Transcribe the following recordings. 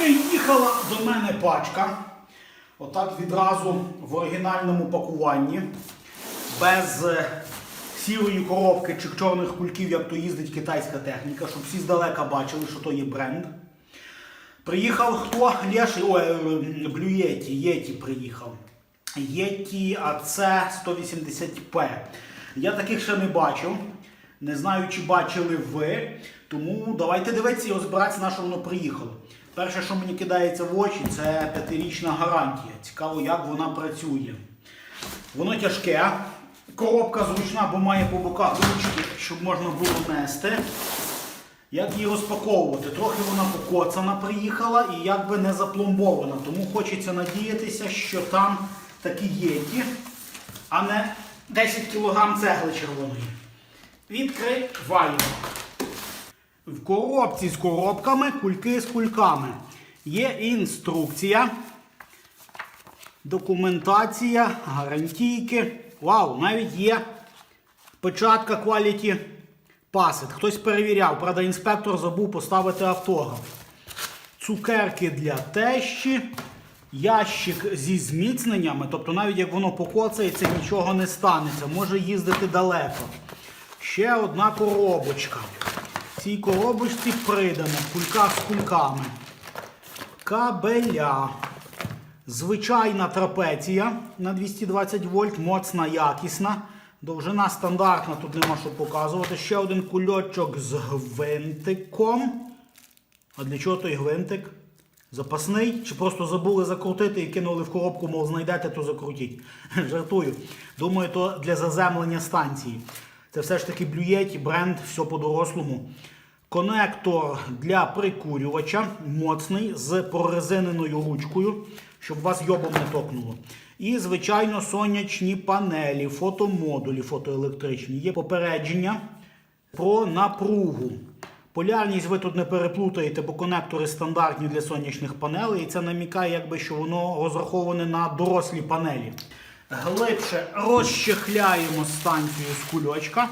Приїхала до мене пачка. Отак відразу в оригінальному пакуванні. Без е, сірої коробки чи чорних кульків, як то їздить китайська техніка, щоб всі здалека бачили, що то є бренд. Приїхав хто? Леший, ой, е, Блюєті, Єті приїхав. Єті АЦ 180П. Я таких ще не бачив. Не знаю, чи бачили ви. Тому давайте дивитися і розбиратися, на що воно приїхало. Перше, що мені кидається в очі, це п'ятирічна гарантія. Цікаво, як вона працює. Воно тяжке. Коробка зручна, бо має по боках ручки, щоб можна було нести. Як її розпаковувати? Трохи вона покоцана приїхала і якби не запломбована. Тому хочеться надіятися, що там такі єті, а не 10 кг цегли червоної. Відкриваємо. В коробці з коробками, кульки з кульками. Є інструкція, документація, гарантійки. Вау, навіть є печатка Quality Passet. Хтось перевіряв, правда, інспектор забув поставити автограф. Цукерки для тещі, ящик зі зміцненнями, тобто навіть як воно покоцається, нічого не станеться, може їздити далеко. Ще одна коробочка. Цій коробочці придано кулька з кульками. Кабеля. Звичайна трапеція на 220 вольт, моцна, якісна. Довжина стандартна, тут нема що показувати. Ще один кульочок з гвинтиком. А для чого той гвинтик? Запасний? Чи просто забули закрутити і кинули в коробку, мов знайдете, то закрутіть. Жартую. Думаю, то для заземлення станції. Це все ж таки блюєті, бренд, все по-дорослому. Конектор для прикурювача моцний з прорезиненою ручкою, щоб вас йобом не токнуло. І, звичайно, сонячні панелі, фотомодулі фотоелектричні. Є попередження про напругу. Полярність ви тут не переплутаєте, бо конектори стандартні для сонячних панелей. І це намікає, якби, що воно розраховане на дорослі панелі. Глибше розчехляємо станцію з кульочка.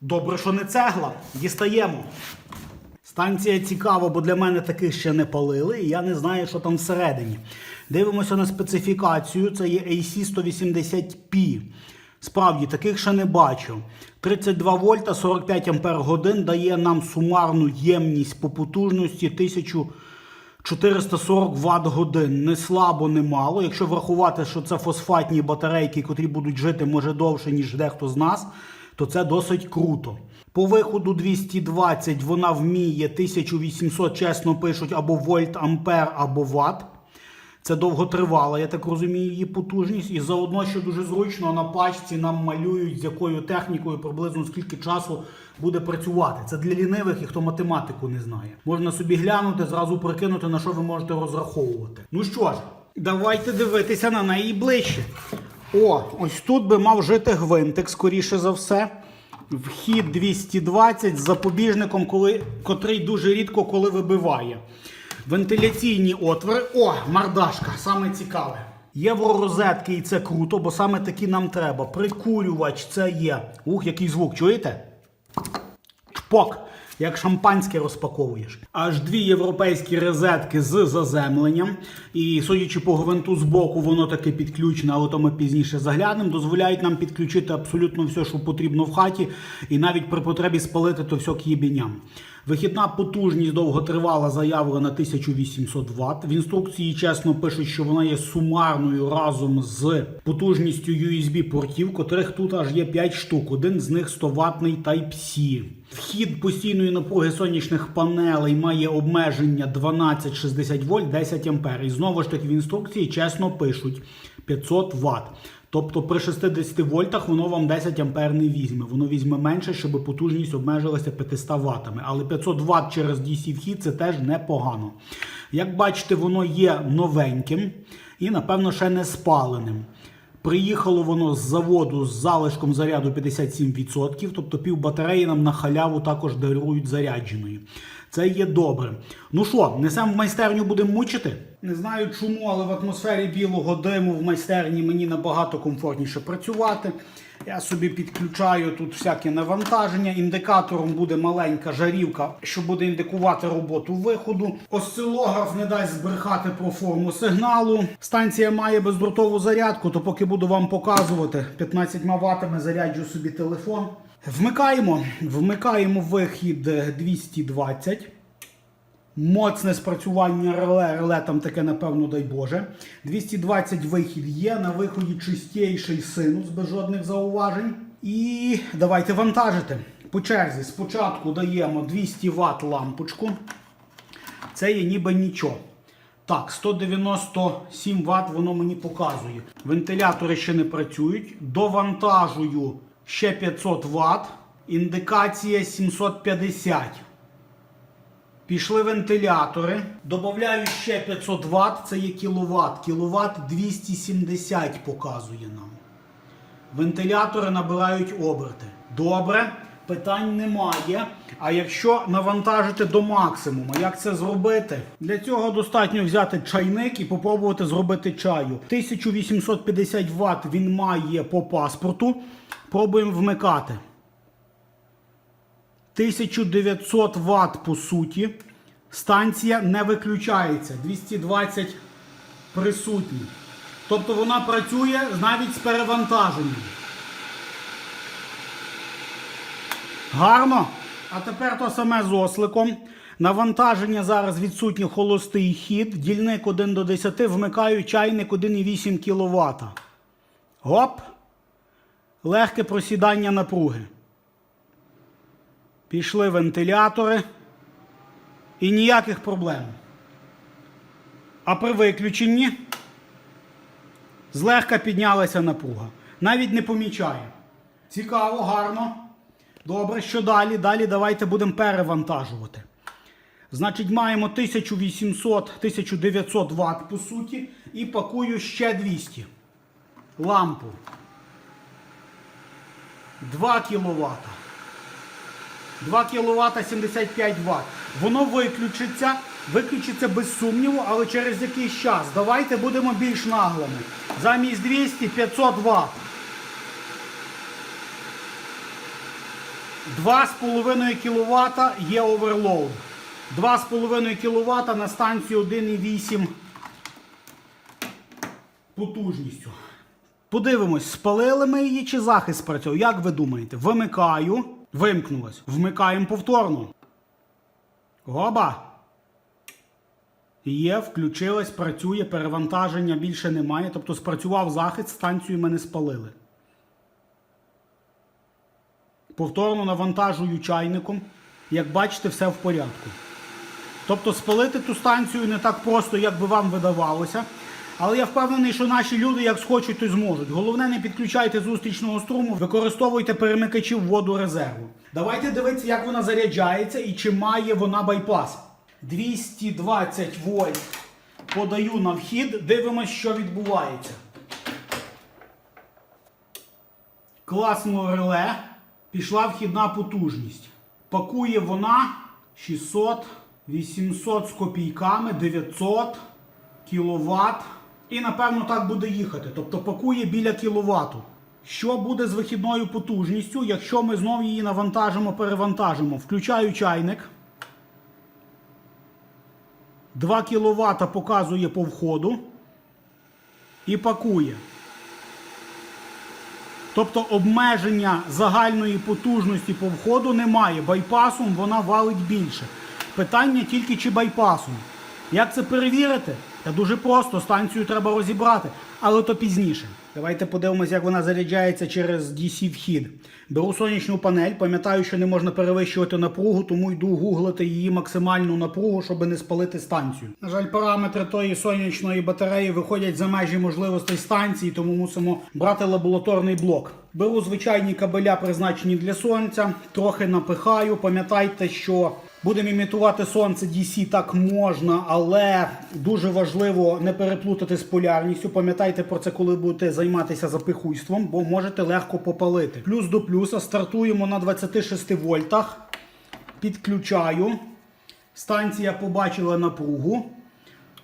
Добре, що не цегла. Дістаємо. Станція цікава, бо для мене таких ще не палили, і я не знаю, що там всередині. Дивимося на специфікацію. Це є AC180P. Справді, таких ще не бачив. 32 вольта 45 ампер годин дає нам сумарну ємність по потужності 1440 Вт годин. Не слабо, не мало. Якщо врахувати, що це фосфатні батарейки, котрі будуть жити може довше, ніж дехто з нас, то це досить круто. По виходу 220 вона вміє 1800, чесно пишуть, або вольт ампер, або ватт. Це довготривала, я так розумію, її потужність. І заодно, що дуже зручно, на пачці нам малюють, з якою технікою приблизно скільки часу буде працювати. Це для лінивих і хто математику не знає. Можна собі глянути, зразу прикинути, на що ви можете розраховувати. Ну що ж, давайте дивитися на неї ближче. О, ось тут би мав жити гвинтик, скоріше за все. Вхід 220 з запобіжником, коли, котрий дуже рідко коли вибиває. Вентиляційні отвори. О, мардашка, саме цікаве. Євророзетки, і це круто, бо саме такі нам треба. Прикурювач це є. Ух, який звук, чуєте? Чпок, як шампанське розпаковуєш. Аж дві європейські розетки з заземленням. І судячи по гвинту з боку, воно таки підключене, але то ми пізніше заглянемо. Дозволяють нам підключити абсолютно все, що потрібно в хаті, і навіть при потребі спалити то все к єбіням. Вихідна потужність довготривала заявлена 1800 Вт. В інструкції чесно пишуть, що вона є сумарною разом з потужністю USB портів, котрих тут аж є 5 штук. Один з них 100 ватний Type-C. Вхід постійної напруги сонячних панелей має обмеження 12-60 вольт 10 ампер. І знову ж таки в інструкції чесно пишуть 500 Вт. Тобто при 60 вольтах воно вам 10 ампер не візьме. Воно візьме менше, щоб потужність обмежилася 500 ваттами. Але 500 Вт через DC вхід це теж непогано. Як бачите, воно є новеньким і, напевно, ще не спаленим. Приїхало воно з заводу з залишком заряду 57%, тобто пів батареї нам на халяву також дарують зарядженою. Це є добре. Ну що, несемо в майстерню, будемо мучити? Не знаю чому, але в атмосфері білого диму в майстерні мені набагато комфортніше працювати. Я собі підключаю тут всяке навантаження. Індикатором буде маленька жарівка, що буде індикувати роботу виходу. Осцилограф не дасть збрехати про форму сигналу. Станція має бездротову зарядку, то поки буду вам показувати, 15 ватами заряджу собі телефон. Вмикаємо. Вмикаємо вихід 220. Моцне спрацювання реле, реле там таке, напевно, дай Боже. 220 вихід є, на виході чистіший синус без жодних зауважень. І давайте вантажити. По черзі спочатку даємо 200 Вт лампочку. Це є ніби нічого. Так, 197 Вт воно мені показує. Вентилятори ще не працюють. Довантажую ще 500 Вт. Індикація 750. Пішли вентилятори. Добавляю ще 500 Вт, це є кіловат. Кіловат 270 показує нам. Вентилятори набирають оберти. Добре, питань немає. А якщо навантажити до максимуму, як це зробити? Для цього достатньо взяти чайник і попробувати зробити чаю. 1850 Вт він має по паспорту. Пробуємо вмикати. 1900 Вт по суті. Станція не виключається. 220 присутні. Тобто вона працює навіть з перевантаженням. Гарно. А тепер то саме з осликом. Навантаження зараз відсутнє холостий хід. Дільник 1 до 10. Вмикаю чайник 1,8 кВт. Гоп. Легке просідання напруги. Пішли вентилятори. І ніяких проблем. А при виключенні злегка піднялася напруга. Навіть не помічає. Цікаво, гарно. Добре, що далі? Далі давайте будемо перевантажувати. Значить, маємо 1800-1900 Вт по суті. І пакую ще 200. Лампу. 2 кВт. 2 кВт 75 Вт. Воно виключиться, виключиться без сумніву, але через якийсь час. Давайте будемо більш наглими. Замість 200 500 Вт. 2,5 кВт є оверлоуд. 2,5 кВт на станцію 1,8 потужністю. Подивимось, спалили ми її чи захист спрацював. Як ви думаєте? Вимикаю. Вимкнулось. Вмикаємо повторно. Гоба. Є, включилась, працює, перевантаження більше немає. Тобто спрацював захист, станцію ми не спалили. Повторно навантажую чайником. Як бачите, все в порядку. Тобто спалити ту станцію не так просто, як би вам видавалося. Але я впевнений, що наші люди, як схочуть, то зможуть. Головне, не підключайте зустрічного струму, використовуйте перемикачів воду резерву. Давайте дивитися, як вона заряджається і чи має вона байпас. 220 вольт подаю на вхід, дивимось, що відбувається. Класно реле. Пішла вхідна потужність. Пакує вона 600, 800 з копійками, 900 кВт. І напевно так буде їхати. Тобто пакує біля кіловату. Що буде з вихідною потужністю, якщо ми знову її навантажимо, перевантажимо? Включаю чайник. 2 кВт показує по входу. І пакує. Тобто обмеження загальної потужності по входу немає. Байпасом вона валить більше. Питання тільки чи байпасом. Як це перевірити? Та дуже просто, станцію треба розібрати, але то пізніше. Давайте подивимося, як вона заряджається через DC-вхід. Беру сонячну панель, пам'ятаю, що не можна перевищувати напругу, тому йду гуглити її максимальну напругу, щоб не спалити станцію. На жаль, параметри тої сонячної батареї виходять за межі можливостей станції, тому мусимо брати лабораторний блок. Беру звичайні кабеля, призначені для сонця, трохи напихаю. Пам'ятайте, що Будемо імітувати сонце DC так можна, але дуже важливо не переплутати з полярністю. Пам'ятайте про це, коли будете займатися запихуйством, бо можете легко попалити. Плюс до плюса стартуємо на 26 вольтах. Підключаю. Станція побачила напругу.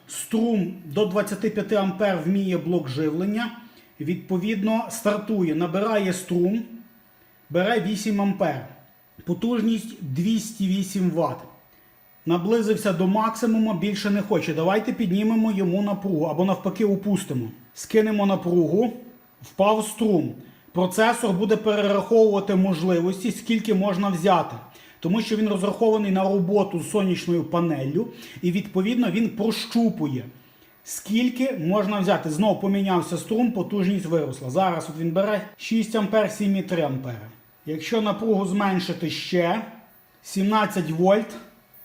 Струм до 25 А вміє блок живлення. Відповідно, стартує, набирає струм, бере 8 А. Потужність 208 Вт. Наблизився до максимуму, більше не хоче. Давайте піднімемо йому напругу або навпаки опустимо. Скинемо напругу, впав струм. Процесор буде перераховувати можливості, скільки можна взяти. Тому що він розрахований на роботу з сонячною панеллю, і відповідно він прощупує, скільки можна взяти. Знову помінявся струм, потужність виросла. Зараз от він бере 6 А, 7,3 А. Якщо напругу зменшити ще 17 вольт.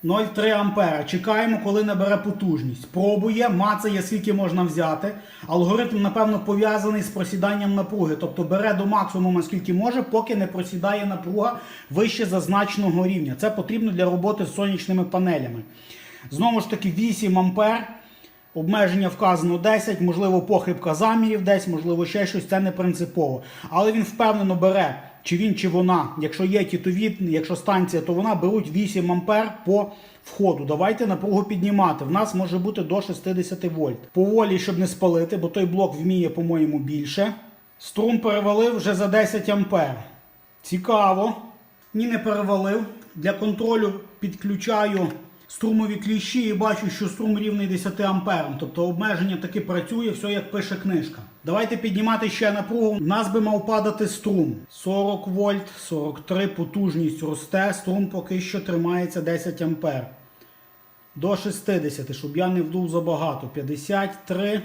0,3 ампера. Чекаємо, коли набере потужність. Пробує, мацає, скільки можна взяти. Алгоритм, напевно, пов'язаний з просіданням напруги. Тобто бере до максимуму, скільки може, поки не просідає напруга вище зазначеного рівня. Це потрібно для роботи з сонячними панелями. Знову ж таки, 8 ампер. Обмеження вказано 10, можливо, похибка замірів десь, можливо, ще щось, це не принципово. Але він впевнено бере, чи він, чи вона. Якщо є тітовід, якщо станція, то вона беруть 8 ампер по входу. Давайте напругу піднімати. В нас може бути до 60 вольт. Поволі, щоб не спалити, бо той блок вміє, по-моєму, більше. Струм перевалив вже за 10 ампер. Цікаво. Ні, не перевалив. Для контролю підключаю струмові кліщі і бачу, що струм рівний 10 амперам. Тобто обмеження таки працює, все як пише книжка. Давайте піднімати ще напругу. У нас би мав падати струм. 40 вольт, 43, потужність росте. Струм поки що тримається 10 ампер. До 60, щоб я не вдув забагато. 53.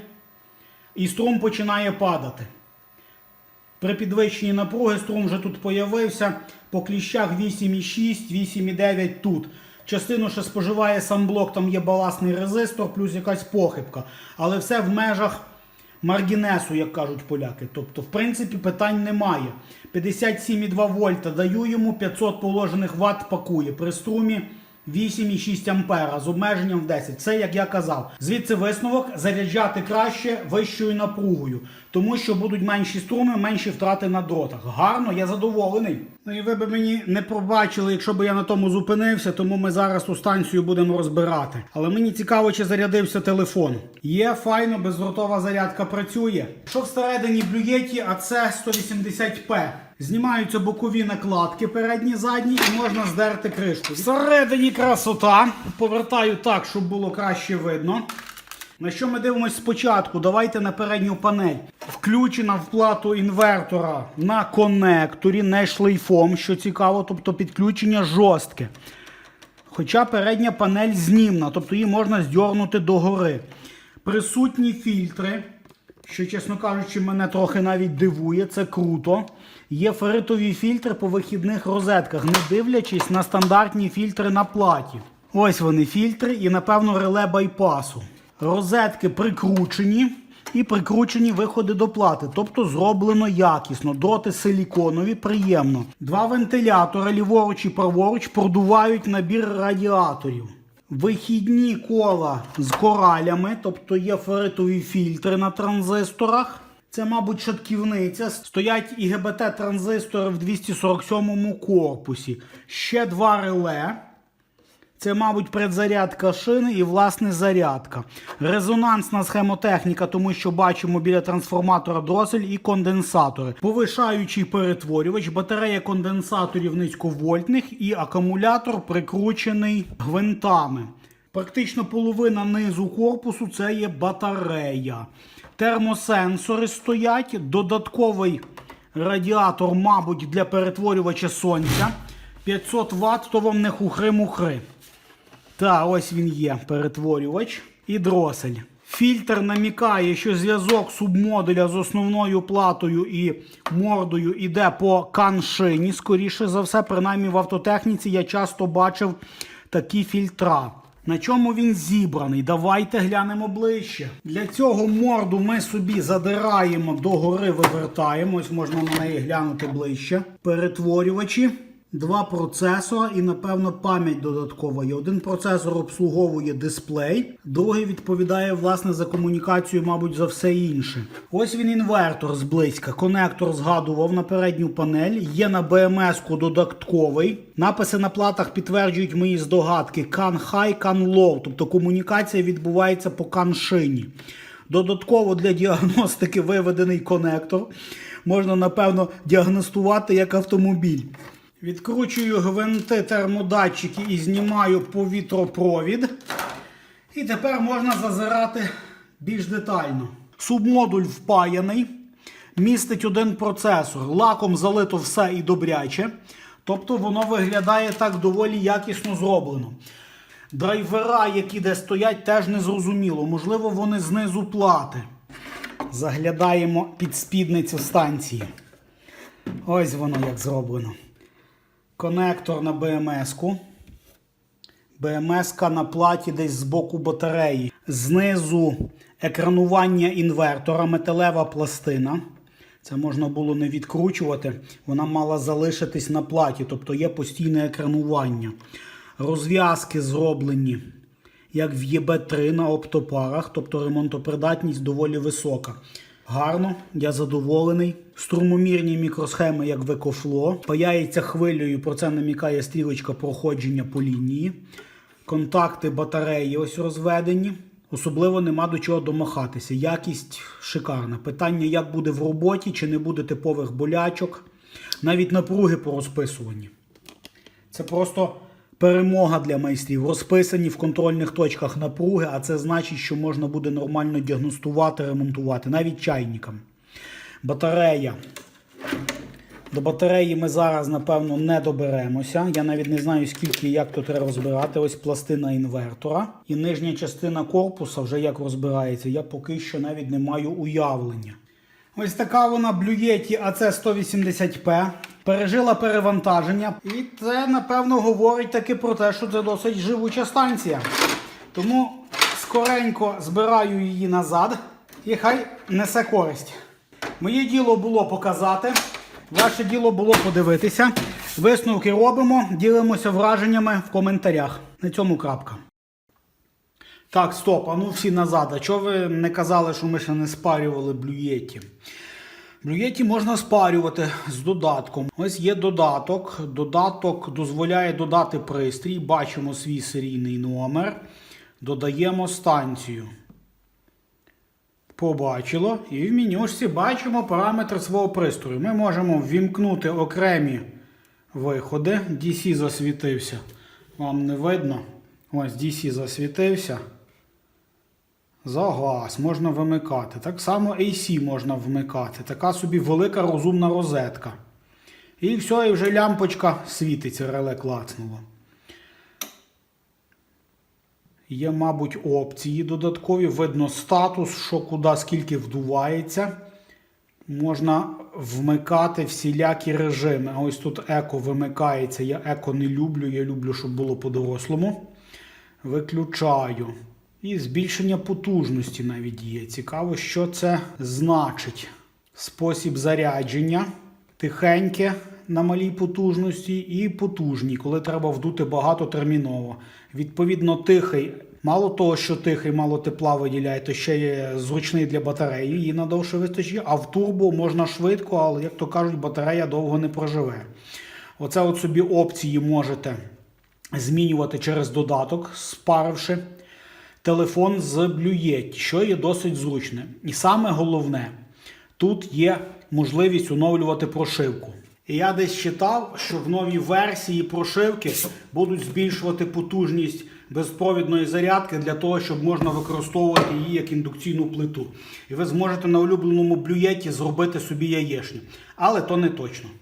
І струм починає падати. При підвищенні напруги струм вже тут появився. По кліщах 8,6, 8,9 тут. Частину ще споживає сам блок, там є баласний резистор, плюс якась похибка. Але все в межах маргінесу, як кажуть поляки. Тобто, в принципі, питань немає. 57,2 вольта даю йому, 500 положених ватт пакує. При струмі 8,6 ампера з обмеженням в 10. Це як я казав. Звідси висновок заряджати краще вищою напругою, тому що будуть менші струми, менші втрати на дротах. Гарно, я задоволений. Ну і ви б мені не пробачили, якщо б я на тому зупинився, тому ми зараз ту станцію будемо розбирати. Але мені цікаво, чи зарядився телефон. Є файно, бездротова зарядка працює. Що всередині блюєті, а це 180p. Знімаються бокові накладки, передні, задні, і можна здерти кришку. Всередині красота. Повертаю так, щоб було краще видно. На що ми дивимося спочатку? Давайте на передню панель. Включена в плату інвертора на конекторі, не шлейфом, що цікаво, тобто підключення жорстке. Хоча передня панель знімна, тобто її можна здьорнути догори. Присутні фільтри, що, чесно кажучи, мене трохи навіть дивує, це круто. Є ферритові фільтри по вихідних розетках, не дивлячись на стандартні фільтри на платі. Ось вони фільтри і, напевно, реле байпасу. Розетки прикручені і прикручені виходи до плати, тобто зроблено якісно. Дроти силіконові, приємно. Два вентилятори, ліворуч і праворуч, продувають набір радіаторів. Вихідні кола з коралями, тобто є ферритові фільтри на транзисторах. Це, мабуть, шатківниця. Стоять ІГБТ транзистори в 247-му корпусі. Ще два реле. Це, мабуть, предзарядка шини і власне зарядка. Резонансна схемотехніка, тому що бачимо біля трансформатора дросель і конденсатори. Повишаючий перетворювач, батарея конденсаторів низьковольтних і акумулятор прикручений гвинтами. Практично половина низу корпусу це є батарея. Термосенсори стоять, додатковий радіатор, мабуть, для перетворювача сонця. 500 Вт, то вам не хухри-мухри. Та, ось він є, перетворювач і дросель. Фільтр намікає, що зв'язок субмодуля з основною платою і мордою йде по каншині. Скоріше за все, принаймні в автотехніці я часто бачив такі фільтра. На чому він зібраний? Давайте глянемо ближче. Для цього морду ми собі задираємо догори, вивертаємо. Ось можна на неї глянути ближче. Перетворювачі. Два процесора і, напевно, пам'ять додаткова є. Один процесор обслуговує дисплей, другий відповідає власне за комунікацію, мабуть, за все інше. Ось він інвертор зблизька. Конектор згадував на передню панель. Є на BMS-ку додатковий. Написи на платах підтверджують мої здогадки. CAN High, CAN Low, тобто комунікація відбувається по CAN-шині. Додатково для діагностики виведений конектор. Можна, напевно, діагностувати як автомобіль. Відкручую гвинти термодатчики і знімаю повітропровід. І тепер можна зазирати більш детально. Субмодуль впаяний, містить один процесор. Лаком залито все і добряче. Тобто воно виглядає так доволі якісно зроблено. Драйвера, які де стоять, теж не зрозуміло. Можливо, вони знизу плати. Заглядаємо під спідницю станції. Ось воно як зроблено. Конектор на BMS-ку. BMS-ка на платі десь з боку батареї. Знизу екранування інвертора, металева пластина. Це можна було не відкручувати. Вона мала залишитись на платі, тобто є постійне екранування. Розв'язки зроблені як в ЄБ3 на оптопарах, тобто ремонтопридатність доволі висока. Гарно, я задоволений. Струмомірні мікросхеми, як в Екофло. Паяється хвилею, про це намікає стрілочка проходження по лінії. Контакти батареї ось розведені. Особливо нема до чого домахатися. Якість шикарна. Питання, як буде в роботі, чи не буде типових болячок. Навіть напруги по розписуванні. Це просто перемога для майстрів. Розписані в контрольних точках напруги, а це значить, що можна буде нормально діагностувати, ремонтувати, навіть чайникам. Батарея. До батареї ми зараз, напевно, не доберемося. Я навіть не знаю, скільки і як то треба розбирати. Ось пластина інвертора. І нижня частина корпуса вже як розбирається. Я поки що навіть не маю уявлення. Ось така вона блюєті АЦ-180П. Пережила перевантаження. І це, напевно, говорить таки про те, що це досить живуча станція. Тому скоренько збираю її назад і хай несе користь. Моє діло було показати, ваше діло було подивитися. Висновки робимо, ділимося враженнями в коментарях. На цьому крапка. Так, стоп, а ну всі назад. А чого ви не казали, що ми ще не спарювали блюєті? Блюєті можна спарювати з додатком. Ось є додаток. Додаток дозволяє додати пристрій. Бачимо свій серійний номер. Додаємо станцію. Побачило. І в менюшці бачимо параметри свого пристрою. Ми можемо ввімкнути окремі виходи. DC засвітився. Вам не видно. Ось DC засвітився. Загас можна вимикати. Так само AC можна вмикати. Така собі велика розумна розетка. І все, і вже лямпочка світиться, реле клацнуло. Є, мабуть, опції додаткові. Видно статус, що куди, скільки вдувається. Можна вмикати всілякі режими. Ось тут еко вимикається. Я еко не люблю. Я люблю, щоб було по-дорослому. Виключаю. І збільшення потужності навіть є. Цікаво, що це значить. Спосіб зарядження тихеньке на малій потужності і потужні, коли треба вдути багато терміново. Відповідно, тихий, мало того, що тихий, мало тепла виділяє, то ще є зручний для батареї, її надовше вистачить. А в турбо можна швидко, але, як то кажуть, батарея довго не проживе. Оце от собі опції можете змінювати через додаток, спаривши телефон з Blue що є досить зручне. І саме головне, тут є можливість оновлювати прошивку. І я десь читав, що в новій версії прошивки будуть збільшувати потужність безпровідної зарядки для того, щоб можна використовувати її як індукційну плиту. І ви зможете на улюбленому блюєті зробити собі яєшню. Але то не точно.